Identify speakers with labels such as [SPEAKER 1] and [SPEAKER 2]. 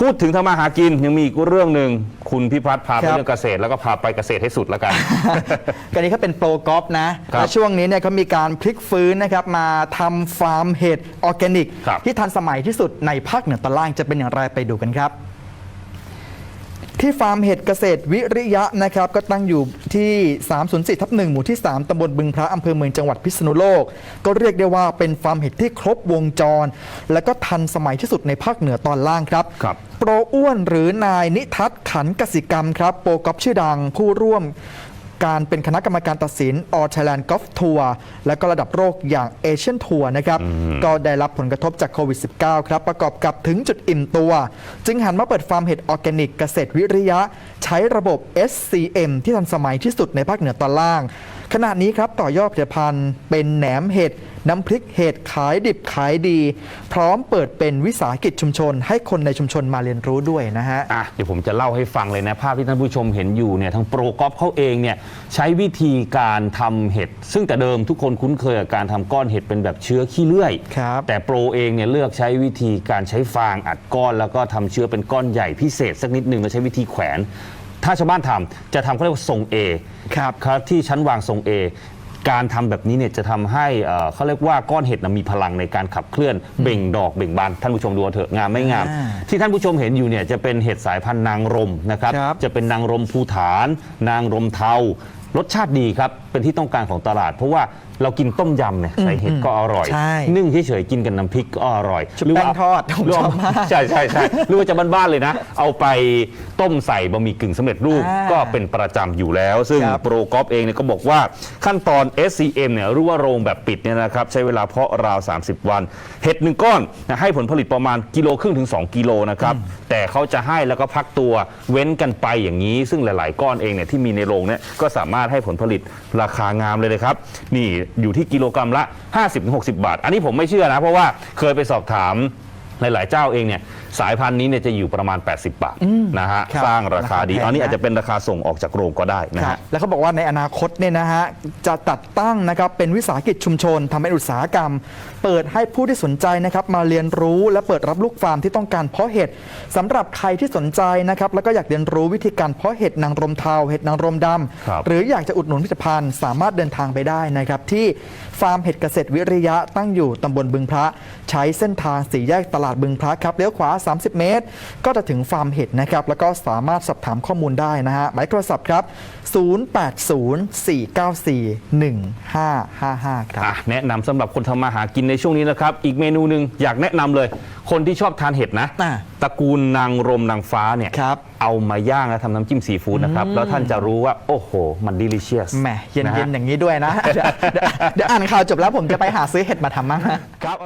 [SPEAKER 1] พูดถึงทำมาหากินยังมีอีกเรื่องหนึ่งคุณพิพัฒน์พาไป
[SPEAKER 2] ครับ
[SPEAKER 1] เรื่องเกษตรแล้วก็พาไปเกษตรให้สุดแล้วกัน
[SPEAKER 2] กันนี้เขาเป็นโปรกอล์ฟนะครับและช่วงนี้เนี่ยเขามีการพลิกฟื้นนะครับมาทำฟาร์มเห็ดออร์แกนิก
[SPEAKER 1] ครับ
[SPEAKER 2] ที่ทันสมัยที่สุดในภาคเหนือตอนล่างจะเป็นอย่างไรไปดูกันครับ ที่ฟาร์มเห็ดเกษตรวิริยะนะครับก็ตั้งอยู่ที่ 304ทับ1หมู่ที่ 3ตำบลบึงพระอำเภอเมืองจังหวัดพิษณุโลก ก็เรียกได้ว่าเป็นฟาร์มเห็ดที่ครบวงจร และก็ทันสมัยที่สุดในภาคเหนือตอนล่างครับ
[SPEAKER 1] ครับ
[SPEAKER 2] โปรอ้วนหรือนายนิทัศน์ขันกสิกรรมครับ โปรกอล์ฟชื่อดังผู้ร่วม การเป็นคณะกรรมการตัดสิน All Thailand Golf Tour และก็ระดับโลกอย่างเอเชียนทัวร์นะครับ ก็ได้รับผลกระทบจากโควิด -19 ครับ ประกอบกับถึงจุดอิ่มตัว จึงหันมาเปิดฟาร์มเห็ดออร์แกนิกเกษตรวิริยะ ใช้ระบบ SCM ที่ทันสมัยที่สุดในภาคเหนือตอนล่าง ขณะนี้ครับต่อยอดผลิตภัณฑ์เป็นแหนมเห็ดน้ำพริกเห็ดขายดิบขายดี พร้อมเปิดเป็นวิสาหกิจชุมชน ให้คนในชุมชนมาเรียนรู้ด้วยนะฮะ
[SPEAKER 1] อะเดี๋ยวผมจะเล่าให้ฟังเลยนะภาพที่ท่านผู้ชมเห็นอยู่เนี่ยทางโปรกอล์ฟเขาเองเนี่ยใช้วิธีการทำเห็ดซึ่งแต่เดิมทุกคนคุ้นเคยกับการทำก้อนเห็ดเป็นแบบเชื้อขี้เลื่อย
[SPEAKER 2] ครับ
[SPEAKER 1] แต่โปรเองเนี่ยเลือกใช้วิธีการใช้ฟางอัดก้อน แล้วก็ทำเชื้อเป็นก้อนใหญ่พิเศษสักนิดหนึ่งแล้วใช้วิธีแขวน ถ้าชาวบ้านทำจะทำเขาเรียกว่าทรง A
[SPEAKER 2] ครับ
[SPEAKER 1] ครับที่ชั้นวางทรง A การทำแบบนี้เนี่ยจะทำให้เอ่อเขาเรียกว่าก้อนเห็ดนะมีพลังในการขับเคลื่อนเบ่งดอกเบ่งบานท่านผู้ชมดูเอาเถอะงามไม่งาม
[SPEAKER 2] อ่า
[SPEAKER 1] ที่ท่านผู้ชมเห็นอยู่เนี่ยจะเป็นเห็ดสายพันธุ์นางรมนะครับ
[SPEAKER 2] ครับ
[SPEAKER 1] จะเป็นนางรมภูฐาน นางรมเทารสชาติดีครับ เป็นที่ต้องการของตลาด เพราะว่าเรากินต้มยำเนี่ยใส่เห็ดก็อร่อย
[SPEAKER 2] ใช่
[SPEAKER 1] นึ่งเฉยๆกินกับน้ำพริกก็อร่อย
[SPEAKER 2] ชุบแป้งทอดผม
[SPEAKER 1] หรืว่า
[SPEAKER 2] ชอบมาก
[SPEAKER 1] ใช่ใช่ใช่หรือว่าจะบ้านๆเลยนะ เอาไปต้มใส่บะหมี่กึ่งสำเร็จรูป
[SPEAKER 2] อ่า
[SPEAKER 1] ก็เป็นประจำอยู่แล้ว ซึ่ง
[SPEAKER 2] ครับ
[SPEAKER 1] โปรกอล์ฟเองเนี่ยก็บอกว่าขั้นตอน SCM เนี่ยหรือว่าโรงแบบปิดเนี่ยนะครับใช้เวลาเพาะราว 30 วัน เห็ดหนึ่งก้อนนะให้ผลผลิตประมาณกิโลครึ่งถึง 2 กิโลนะครับแต่เขาจะให้แล้วก็พักตัวเว้นกันไปอย่างนี้ ซึ่งหลาย ๆ ก้อนเองเนี่ยที่มีในโรงเนี่ยก็สามารถให้ผลผลิตราคางามเลยนะครับนี่อยู่ที่กิโลกรัมละ 50-60 บาท อันนี้ผมไม่เชื่อนะ เพราะว่าเคยไปสอบถามหลายๆเจ้าเองเนี่ย สายพันธุ์นี้เนี่ยจะอยู่ประมาณ 80 บาทนะฮะ
[SPEAKER 2] ครับ
[SPEAKER 1] สร้างราคาดี
[SPEAKER 2] ราคาแพง
[SPEAKER 1] อันนี้อาจ
[SPEAKER 2] นะ
[SPEAKER 1] จะเป็นราคาส่งออกจากโรงก็ได้นะ
[SPEAKER 2] ครั
[SPEAKER 1] ฮะ
[SPEAKER 2] บแล้วเขาบอกว่าในอนาคตเนี่ยนะฮะจะจัดตั้งนะครับเป็นวิสาหกิจชุมชนทำเป็นอุตสาหกรรม เปิดให้ผู้ที่สนใจนะครับมาเรียนรู้และเปิดรับลูกฟาร์มที่ต้องการเพาะเห็ดสำหรับใครที่สนใจนะครับแล้วก็อยากเรียนรู้วิธีการเพาะเห็ดนางรมเทาเห็ดนางรมด
[SPEAKER 1] ครับำ
[SPEAKER 2] หรืออยากจะอุดหนุนผลิตภัณฑ์สามารถเดินทางไปได้นะครับที่ฟาร์มเห็ดเกษตรวิริยะตั้งอยู่ตำบลบึงพระ ใช้เส้นทางสี่แยกตลาดบึงพระครับเลี้ยวขวา30 เมตร ก็จะถึงฟาร์มเห็ดนะครับ แล้วก็สามารถสอบถามข้อมูลได้นะฮะหมายโทรศัพท์ครับ 0804941555 ครับ
[SPEAKER 1] อะแนะนำสำหรับคนทำมาหากินในช่วงนี้นะครับ อีกเมนูหนึ่งอยากแนะนำเลย คนที่ชอบทานเห็ดนะ
[SPEAKER 2] อะ
[SPEAKER 1] ตระกูลนางรมนางฟ้าเนี่ย
[SPEAKER 2] ครับ
[SPEAKER 1] เอามาย่างแล้วทำน้ำจิ้มซีฟู้ดนะครับ แล้วท่านจะรู้ว่า โอ้โห มันดิลิเชียส
[SPEAKER 2] แหมเย็นๆอย่างนี้ด้วยนะ เดี๋ยวเดี๋ยวเดี๋ยวอ่านข่าวจบแล้วผมจะไปหาซื้อเห็ดมาทำมั้งนะ
[SPEAKER 1] ครับ